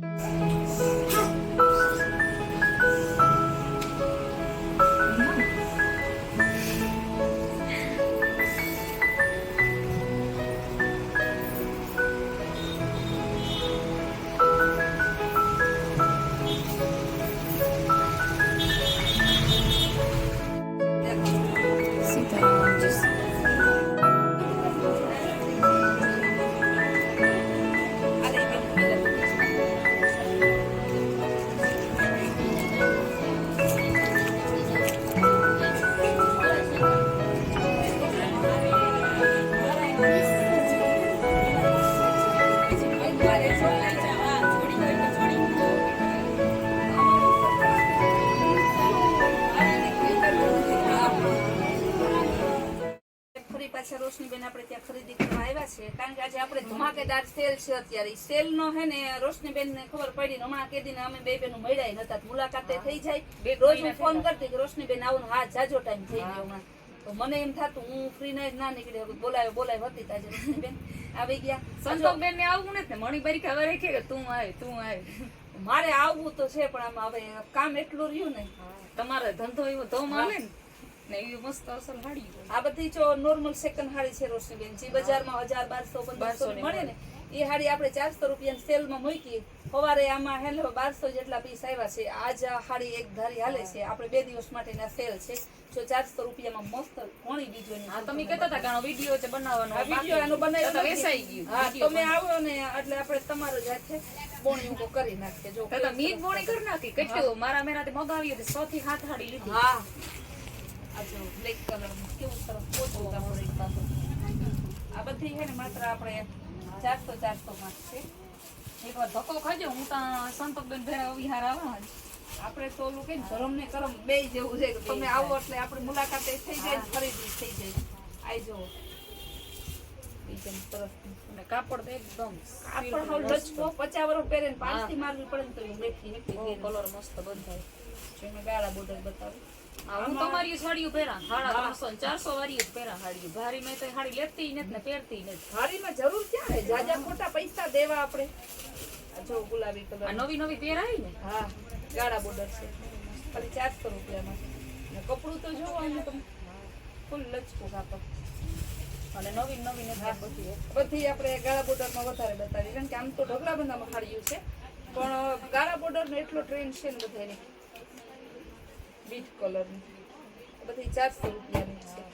Música આપણે ત્યાં ખરીદી કરવા આવ્યા છે કારણ કે આજે આપણે ધમાકેદાર સેલ છે અત્યારે. સેલ નો હે ને રોશનીબેન ને ખબર પડી હમણાં કેદી અમે બે બેનું મળ્યા નતા. મુલાકાતે થઈ જાય. રોજ હું ફોન કરતી કે રોશનીબેન આવું ને હા જાજો ટાઈમ થઈ ગયો હમણાં. તો મને એમ થતું હું ફ્રી ના ના નીકળી શકું. બોલાવે બોલાવે હતી તાજે રોશની બેન આવી ગયા. સંતોષબેન ને આવું નથી ને? મણિબારી ખબર રાખે કે તું આવે તું આવે મારે આવવું તો છે પણ આમાં હવે કામ એટલું રહ્યું ને. તમારે ધંધો એવો ધોમ આવે ને? ને એ મસ્ત અસલ હાડી આ બધી જો નોર્મલ સેકન્ડ હાડી છે રોશનીબેન જે બજારમાં હજાર બારસો પંદરસો મળે ને એ હાડી આપણે ચારસો રૂપિયા સેલમાં મૂકીએ સવારે આમાં હે બારસો જેટલા પીસ આવ્યા છે. આજ આ હાડી એક ધારી હાલે છે. આપણે બે દિવસ માટેના સેલ છે. જો ચારસો રૂપિયામાં મસ્ત ઘણી બીજો તમે કહેતા હતા ઘણો વીડિયો છે બનાવવાનો. વીડિયો એનો બનાવ્યો વેસાઈ. ગયું હા તમે આવો ને એટલે આપણે તમારો જાતે બોણી ઊંકો કરી નાખીએ. જો મીટ બોણી કરી નાખી. કેટલું? મારા મેરાથી મગાવી હતી સો થી હાથ હાડી લીધી. હા. આ જો બ્લેક કલર કેવું સરસ પોચું કાપડ એક પાછું. આ બધી છે ને માત્ર આપણે ચારસો ચારસો માં છે. એકવાર ધક્કો ખાજો હું ત્યાં સંતોષબેન ભેરા વિહાર આવા જ. આપણે તો ઓલું કે ધરમ ને કરમ બે જેવું છે. તમે આવો એટલે આપણે મુલાકાતે થઈ જાય ખરીદી થઈ જાય. આઈ જો એકદમ સરસ અને કાપડ તો એકદમ કાપડ હાવ લચકો પચાસ વર્ષ પહેરે પાંચથી મારવી પડે ને તો એ બેઠી કલર મસ્ત બંધાય. જો મેં ગાળા બોર્ડર બતાવું. હા, તમારી સાડીઓ પહેરા સાડા ત્રણસો ને ચારસો વાળી પહેરા સાડીઓ. ભારી મેં તો સાડી લેતી નથી ને પહેરતી નથી. હારીમાં જરૂર ક્યાં ને જાજા ખોટા પૈસા દેવા આપણે. આ જો ગુલાબી આ કલર નવી નવી પહેરાય ને? હા ગાળા બોર્ડર છે. ખાલી ચારસો રૂપિયામાં. ને કપડું તો જોવો આને તમે. ફૂલ લચકું કાપડ. અને નવી નવી નથી બધી બધી આપણે ગાળા બોર્ડરમાં વધારે બતાવી કારણ કે આમ તો ઢગલા બંધામાં હાડ્યું છે. પણ ગાળા બોર્ડરનો એટલો ટ્રેન્ડ છે ને બધાને બીટ કલરની બધી ચારસો રૂપિયાની છે.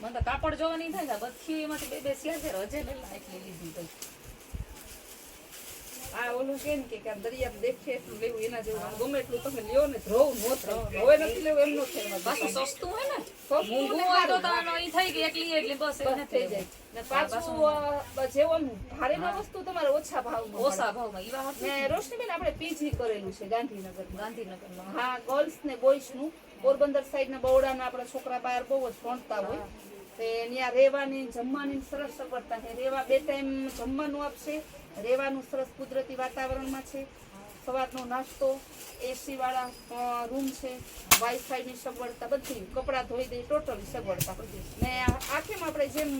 મને તો કાપડ જોવા નહીં થાય ને બધી એમાંથી બે બે શેર છે. રજે લેલા એટલી લીધી તો. આ ઓલું કે ને કે દરિયા દેખે એટલું લેવું એના જેવું ગમે એટલું તમે લ્યો ને ધ્રોવ નો હવે નથી લેવું એમ નો થાય પાછું સસ્તું હોય ને? મોંઘું હોય તો સારું. તાનો થઈ ગઈ એટલી એટલી બસ એ થઈ જાય. ને પાછું જેવો ભારેમાં વસ્તુ તમારે ઓછા ભાવમાં ઓછા ભાવમાં મળે. ને રોશનીબેન આપણે પીજી કરેલું છે ગાંધીનગરમાં. ગાંધીનગરમાં હા. ગર્લ્સ ને બોಯ್સ નું. પોરબંદર સાઈડ ના બરોડાના આપણા છોકરા બહાર બહુ જ ભણતા હોય. તે ત્યાં રહેવાની જમવાની સરસ સગવડતા છે. રહેવા બે ટાઈમ જમવાનું આપશે. રહેવાનું સરસ કુદરતી વાતાવરણમાં છે. સવારનો નાસ્તો એસીવાળા રૂમ છે. વાઈફાઈની સગવડતા બધી કપડાં ધોઈ દે ટોટલ સગવડતા બધી. ને આખેમાં આપણે જેમ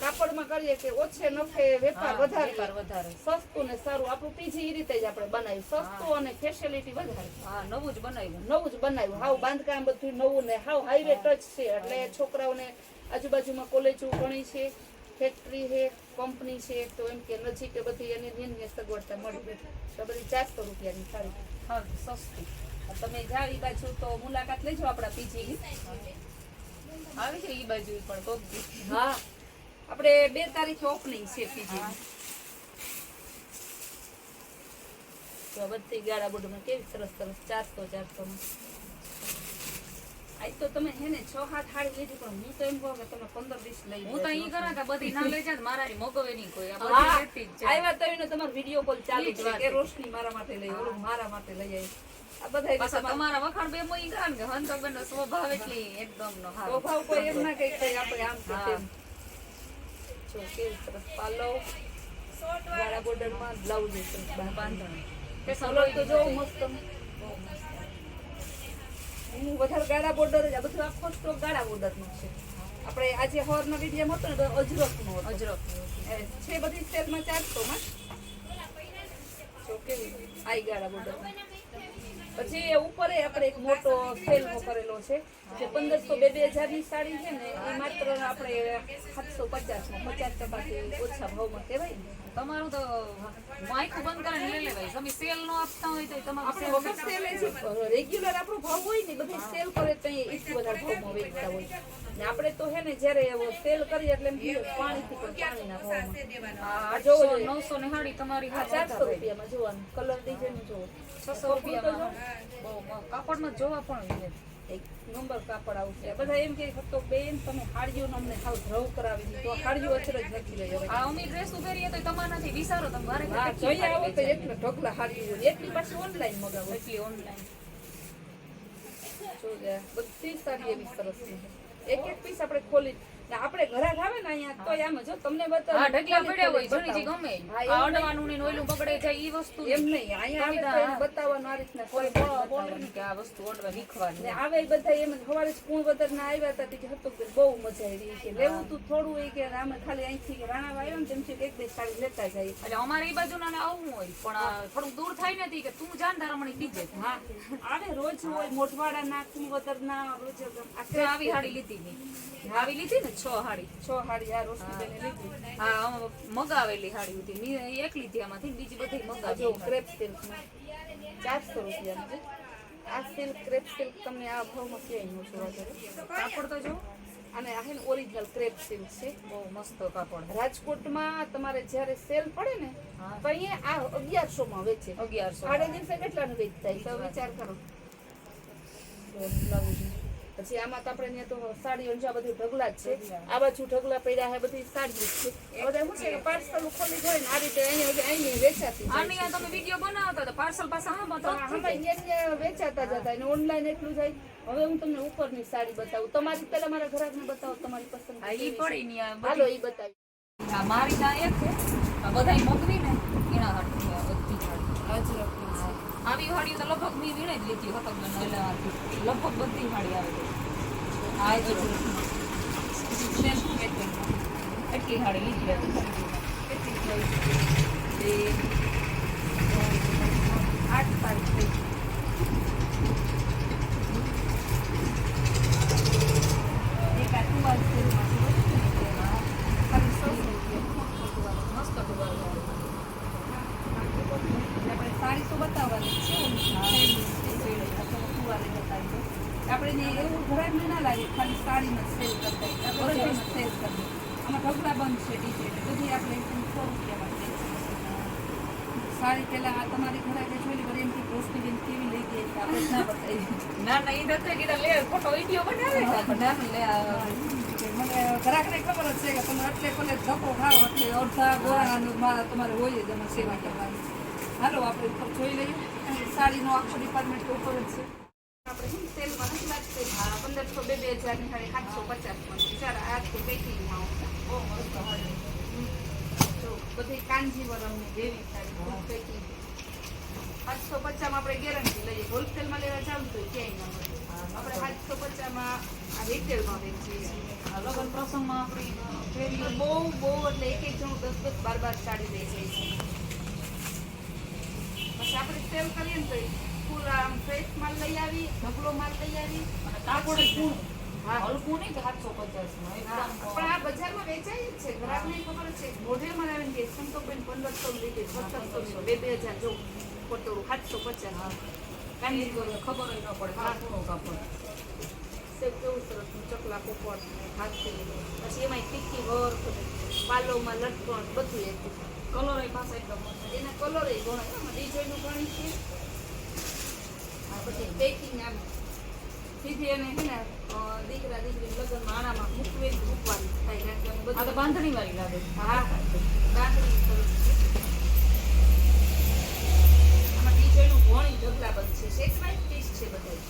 કાપડમાં કરીએ કે ઓછે નફે વેપાર વધારે. વધારે. સસ્તું ને સારું. આપણું પીજી એ રીતે જ આપણે બનાવ્યું. સસ્તું અને ફેસિલિટી વધારે. હા નવું જ બનાવ્યું. નવું જ બનાવ્યું. હાવ બાંધકામ બધું નવું ને હાવ હાઈવે ટચ છે. એટલે છોકરાઓને આજુબાજુમાં કોલેજો ઘણી છે. ફેક્ટરી છે કંપની છે તો એમ કે નજીક એ બધી એની નિર્ણય સગવડતા મળી ગઈ તો બધી ચારસો રૂપિયાની સારી હા સસ્તી. તમે જાઓ એ બાજુ તો મુલાકાત લેજો આપણા પીજી આવી છે ઈ બાજુ પણ કોક હા. આપણે બે તારીખે ઓપનિંગ છે પીજી તો બધી ગાળા બોડમાં કેવી સરસ સરસ ચારસો ચારસો માં આજ તો તમે હે ને છ હાથ હાડી લીધી પણ હું તો એમ કહું કે તમે પંદર વીસ લઈ હું તો ઈ કરા કે બધી ના લઈ જાય મારા મગવે નહીં કોઈ આ બધી લેતી જ જાય આવ્યા તો એનો તમારો વીડિયો કોલ ચાલુ છે કે રોશની મારા માટે લઈ ઓલું મારા માટે લઈ આવી. આ બધા તમારા વખાણ બે મોઈ કરા કે હંતકબેન નો સ્વભાવ એટલી એકદમ નો હારો. સ્વભાવ કોઈ એમ ના કઈ કે આપણે આમ કે. તેમ જો સરસ પાલવ ગાળા બોર્ડરમાં બ્લાઉઝ સરસ બાંધણ કે સલોય તો જો મસ્ત. હું વધારે ગાળા બોર્ડર જ આ બધું આખો સ્ટોક ગાળા બોર્ડરનું છે. આપણે આજે હોરનો વીડિયો હતો ને તો અજરક નો હતો. અજરક એ છે બધી સેલમાં ચારસો માં. કેવી આઈ ગાળા બોર્ડર પછી ઉપર આપણે એક મોટો સેલ કરેલો છે જે પંદરસો બે બે હજારની સાડી છે ને એ માત્ર આપણે સાતસો પચાસમાં પચાસ ટકાથી ઓછા ભાવમાં કહેવાય ને. તમારું તો માઇકું બંધ કરીને લઈ લેવાય. તમે સેલ નો આપતા હોય તો તમારું સેલ વખત સેલ છે રેગ્યુલર આપણો ભાવ હોય ને બધે સેલ કરે તો એ વધારે ભાવમાં વેચતા હોય. ને આપણે તો હે ને જ્યારે સેલ કરીએ એટલે પાણીથી પણ પાણીના ભાવમાં આ જોવો નવસો ની તમારી ચારસો રૂપિયામાં જોવાનું. કલર ડિઝાઇન જોવો. છસો રૂપિયામાં. બહુ કાપડમાં જોવા પણ એક નંબર કાપડ આવશે. બધા એમ કે તો બેન તમે હાડીઓ અમને સાવ ધ્રવ કરાવી દીધો. હાડીઓ અચરજ નથી રહી હવે. આ અમે ડ્રેસ ઉભેરીએ તો તમારાથી વિચારો તમે મારે હા જોઈએ આવો તો એટલે ઢોકલા હાડીઓ એટલી પાછી ઓનલાઈન મગાવો. એટલી ઓનલાઈન બધી સાડી એવી સરસ છે એક એક પીસ આપણે ખોલી આપણે ઘરાક આવે ને અહીંયા તો આમ જો તમને બતાવ. હા ઢગલા પડ્યા હોય ખોલી જૂની જે બતાવું. ગમે આ અડવાનું ને ઓયલું બગડે છે ઈ વસ્તુ એમ નહીં અહીંયા આવે તો બતાવવાનું આ રીતના કોઈ કોઈ બોલો બતાવવાનું. ને કે આ વસ્તુ ઓડવા વિખવાની ને આવે બધા એમ સવારે સ્કૂલ વધારના આવ્યા હતા કે હતું કે બહુ મજા આવી કે લેવું તું થોડું એ કે આમે ખાલી અહીંથી કે રાણા આવ્યો ને તેમ છે એક બે સાડી લેતા જાય. એટલે અમારે એ બાજુ ના આવવું હોય પણ થોડું દૂર થાય નથી કે તું જાન તારા મને બીજે. હા. આવે રોજ હોય મોટવાડા ના કુંવતરના રોજ તે આવી હાડી લીધી ની આવી લીધી ને છ હાડી છ હાડી આ રોશનીબેન લીધી. હા મગાવેલી હાડી હતી. મેં એક લીધી આમાંથી બીજી બધી મગાવી ક્રેપ સિલ્ક ચારસો રૂપિયાનું આ સિલ્ક ક્રેપ સિલ્ક તમને આ ભાવમાં ક્યાંય નો જોવા કાપડ તો જો અને આ હેન ઓરિજિનલ ક્રેપ સિલ્ક છે. બહુ મસ્ત કાપડ રાજકોટમાં તમારે જ્યારે સેલ પડે ને તો અહીંયા આ અગિયારસો માં વેચે. અગિયારસો. આડે દિવસે કેટલાનું વેચતા થાય હવે વિચાર કરો. બ્લાઉઝ. પછી આમાં તો આપણે ત્યાં તો સાડીઓ ને આ બધું ઢગલા જ છે. આ બાજુ ઢગલા પડ્યા છે બધી સાડીઓ જ છે. બધા શું છે કે પાર્સલ ખોલી હોય ને આ રીતે અહીંયા અહીંયા વેચાતી આ તમે વીડિયો બનાવતા તો પાર્સલ પાસે હા મત અહીંયા વેચાતા જતા અને ઓનલાઈન એટલું જાય હવે હું તમને ઉપરની સાડી બતાવું. તમારી પહેલા મારા ઘરાકને બતાવો તમારી પસંદ હા ઈ પડી ની હાલો એ બતાવી. મારી ત્યાં એક છે. બધા બધાય ને એના હાથ છે બધી આવી વાડી તો લગભગ મેં વીણે જ લીધી મને ઓલામાંથી. લગભગ બધી વાડી આવે છે આ? એટલી હાડી લીધી હતી. આઠ સાડી થઈ એક સેલમાં છે. ખાલી સો રૂપિયા. મસ્ત ટુવાલ આપણે સાડી તો બતાવવાની જ છે સેલની, સેલની. આ તો ટુવાલે બતાવી દો. આપણે એવું ઘરાક ના લાગે ખાલી સાડીમાં સેલ કરતા સેલ કરતા આમાં ઢગલા બંધ છે ડિઝાઇન બધી આપણે સો રૂપિયામાં સાડી પેલા આ તમારી ઘરાકે જોઈ વળી એમ કે રોશનીબેન કેવી લઈ ગઈ આપણે ના બતાવી ના ના એ નથી કે લે ફોટો વીડિયો બનાવે? ના લે મને ઘરાકને ખબર જ છે કે તમે એટલે ભલે ધક્કો ખાઓ એટલે અડધા ગોળાનું મારા તમારે હોય જ એમાં સેવા કરવાની. હાલો આપણે ઉપર જોઈ લઈએ. સાડીનો આખો ડિપાર્ટમેન્ટ તો ઉપર જ છે. આપણે શું સેલમાં નથી લાગતી પંદરસો બે બે હજારની ખાલી સાતસો પચાસમાં બિચારા આઠસો પેકિંગમાં આવતા બધી કાંજીવરમની જેવી સાડી પેકિંગ સાતસો પચાસમાં આપણે ગેરંટી લઈએ હોલસેલમાં લેવા જાવ તો ક્યાંય ના આપણે સાતસો પચાસમાં આ રિટેલમાં વેચીએ છીએ લગ્ન પ્રસંગમાં આપણી બહુ બહુ એટલે એક એક જણું દસ દસ બાર બાર સાડી લઈ છે પછી આપણે સેલ કરીએ ને તો ફૂલ આમ ફ્રેશ માલ લઈ આવી ઢગલો માલ લઈ આવી. અને કાપડ હા. હલકું નહીં કે સાતસો પચાસમાં હા, પણ આ બજારમાં વેચાય જ છે. ગ્રાહકને ખબર છે મોઢેમાં આવીને કે સંતોબેન પંદરસો લીધી સત્તરસો ની બે બે હજાર જો પટોળું સાતસો પચાસ કાંઈ ખબર ન પડે. હા. કૂણું કાપડ. સેવ કેવું સરસ ચકલા પોપટ હાથથી પછી એમાં ટીકી વર્ક પાલોમાં લટકણ બધું એક. કલર પાસે એકદમ એના કલર ઘણા એમાં ડિઝાઇન ઘણી છે. પછી પેકિંગ આમ સીધી એને છે ને દીકરા દીકરી લગ્ન આણામાં મૂકવી મૂકવાની થાય કારણ કે તો બાંધણી વાળી લાગે હા બાંધણી આમાં ટીચરનું ઘણી ઢગલા બંધ છે. સેટમાં પીસ છે બધા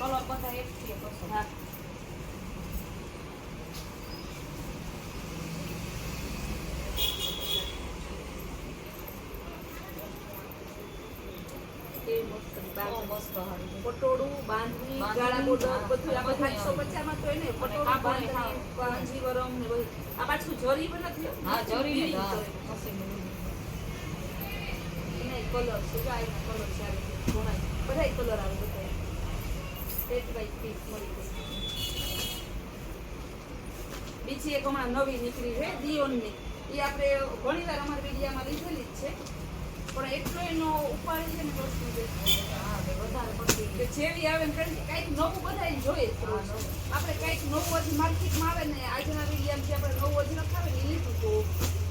કલર બધા એક છે હા એ મસ્ત હાડી પટોળું બાંધણી ગાળા બોર્ડર. બધું આપણે બધું સાતસો પચાસમાં તો એને પટોળું બાંધણી કાંજીવરમ ને બધું. આ પાછું જરી પણ નથી હા જરી કલર આ એના કલર સારી ઘણા બધાય કલર આવે બધા પેટ બાય પીસ મળી બીજી એક હમણાં નવી નીકળી છે દિયોનની. એ આપણે ઘણી વાર અમારા મીડિયામાં લીધેલી જ છે. પણ એટલો એનો ઉપાય છે ને વસ્તુ છે કે જેવી આવે ને કારણ કે કાંઈક નવું બધાય જોઈએ જ. આપણે કાંઈક નવું હજી માર્કેટમાં આવે ને આજના વિડીયામાંથી આપણે નવું હજી ને એ લીધું તો.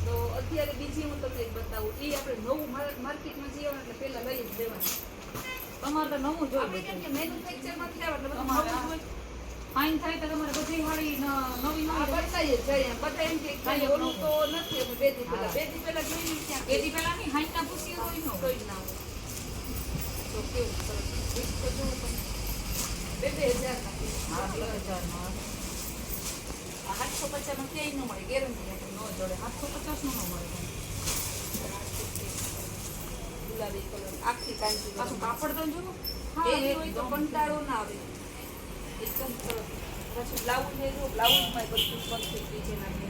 તો અત્યારે બીજી હું તમને બતાવું. એ આપણે નવું માર્કેટમાં જઈએ એટલે પહેલા લઈ જ દેવાનું તમારે તો નવું જોઈએ આપણે કેમ કે મેન્યુફેક્ચરમાંથી આવે એટલે તમારે જ. ફાઇન થાય તો તમારે બધી વાળી નવી નવી બતાવીએ જ જઈએ બધા એમ કે કાંઈ કાંઈ ઓલું તો નથી બે દી પહેલા. બે દી પહેલા જોઈ બે દી પહેલા ની હાઈના પૂછી હોય નો કોઈ ના હોય. ગુલાબી કલર આખી કાંચી પાછું કાપડ તો જો એ તો કંટાળો ના આવે એકદમ સરસ પછી બ્લાઉઝ જો બ્લાઉઝમાં બધું પરફેક્ટ ડિઝાઇન આપે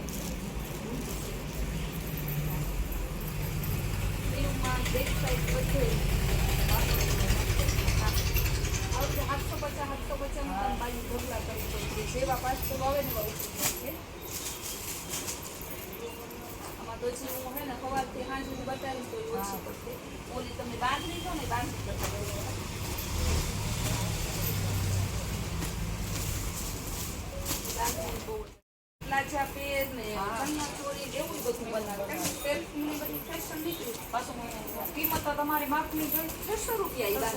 બેક સાઈડ બધે સાતસો પચાસ પચાસમાં તમે બાજુ ઢોકળા કરી શકો જેવા પાંચસો આવે ને છે આમાં તો જે હું. હે સવારથી સાંજ સુધી બતાવીશ તો ઓછી ઓલી તમે બાંધણી છો ને બાંધણી કરતા બરોબર બાંધણી પ્લાઝા પેર ને. ચણિયા એવું બધું બનાવે. ફેશન નીકળી. પાછું કિંમત તો તમારી માપની જોઈ છસો રૂપિયા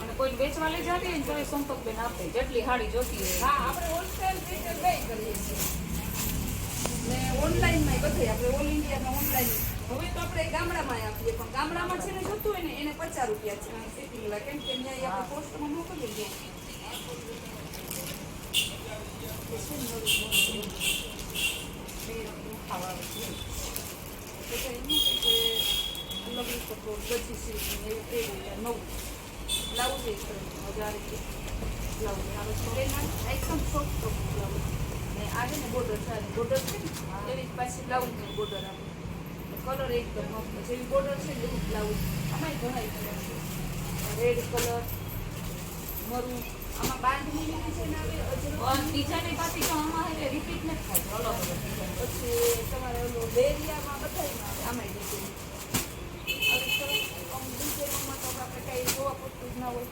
અને કોઈ વેચવા લઈ જતી હોય ને તો સંતોષબેન આપે. જેટલી હાડી જોતી હોય. હા આપણે હોલસેલ રિટેલ બે કરીએ છીએ. ને ઓનલાઈનમાં બધે આપણે ઓલ ઇન્ડિયામાં ઓનલાઈન હવે તો આપણે ગામડામાં આપીએ પણ ગામડામાં છે ને જોતું હોય ને એને પચાસ રૂપિયા છે. લા કેમ કે અહીંયા આપણે પોસ્ટમાં મોકલી છીએ એ છે ને નવું નવું. બે રંગનું ખાવા આવે છે તો કંઈ નહીં કે અલગ રીતે તો બધી સિલ્ક ને એવું પહેરી લે નવું બ્લાઉઝ એ સરસ હજાર બ્લાઉઝ આવે છે એના એકદમ સોફ્ટ સોફ્ટ બ્લાઉઝ ને આવે ને બોર્ડર છે બોર્ડર છે ને એવી જ પાછી બ્લાઉઝની બોર્ડર આવે કલર એકદમ મસ્ત જેવી બોર્ડર છે ને એવું બ્લાઉઝ આમાં ઘણા કલર છે રેડ કલર મરૂન બીજાની પાછી તો એટલે રિપીટ નથી થાય અલગ અલગ પછી તમારે ઓલું બેરિયામાં બધાયમાં આમ ડિઝાઇનોમાં તો આપણે કાંઈ જોવા પૂરતું જ ના હોય.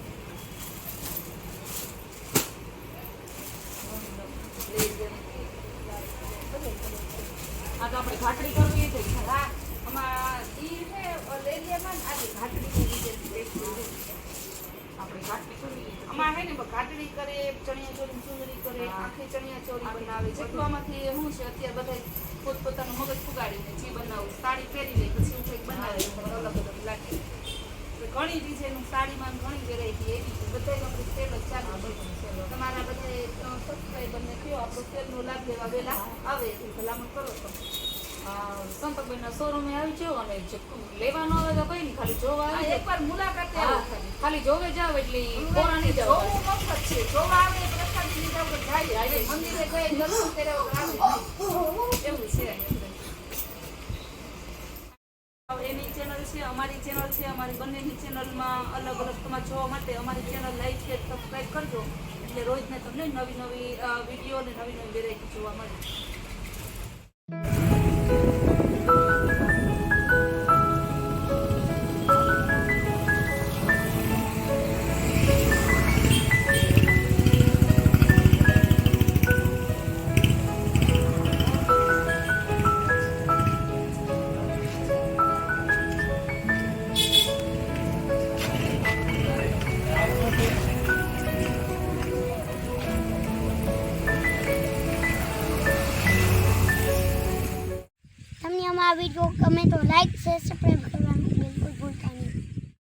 આ તો આપણે ઘાટડી કરવી એ થઈ હા આમાં ઈ છે લેરિયામાં ને આજે ઘાટડીની ડિઝાઇન બેસ્ટ છે આપણે ઘાટડી કરવી એ આમાં હે ને બ- ઘાટડી કરે ચણિયા ચુંદડી કરે, આખી ચણિયા ચોળી બનાવે. આમાંથી શું છે? અત્યારે બધા પોતપોતાનું મગજ ફુગાડીને જે બનાવું, સાડી પહેરી લે પછી કંઈક બનાવે. અલગ અલગ લાગે. ઘણી ડિઝાઇન સાડીમાં ઘણી વેરાયટી એવી બધા આપણે સેલ જ ચાલુ. તમારા બધા સબસ્ક્રાઈબરને કયો આપણો સેલનો લાભ લેવા વહેલા આવે, એ ભલામણ કરો તમે. સંતકબેનના શોરૂમે આવી જાઓ અને લેવાનો આવે તો કઈ નહીં ખાલી જોવા એકવાર મુલાકાતે ખાલી. જોવે જાવ એટલે કોરા નહીં જાવ મફત છે. જોવા આવે પ્રસાદી જાય મંદિરે દર્શન કર્યા. એવું છે. એની ચેનલ છે અમારી ચેનલ છે અમારી બંનેની ચેનલમાં અલગ અલગ તમારે જોવા માટે અમારી ચેનલ લાઈક શેર સબસ્ક્રાઈબ કરજો. એટલે રોજને તમને નવી નવી વીડિયો અને નવી નવી વેરાયટી જોવા મળે.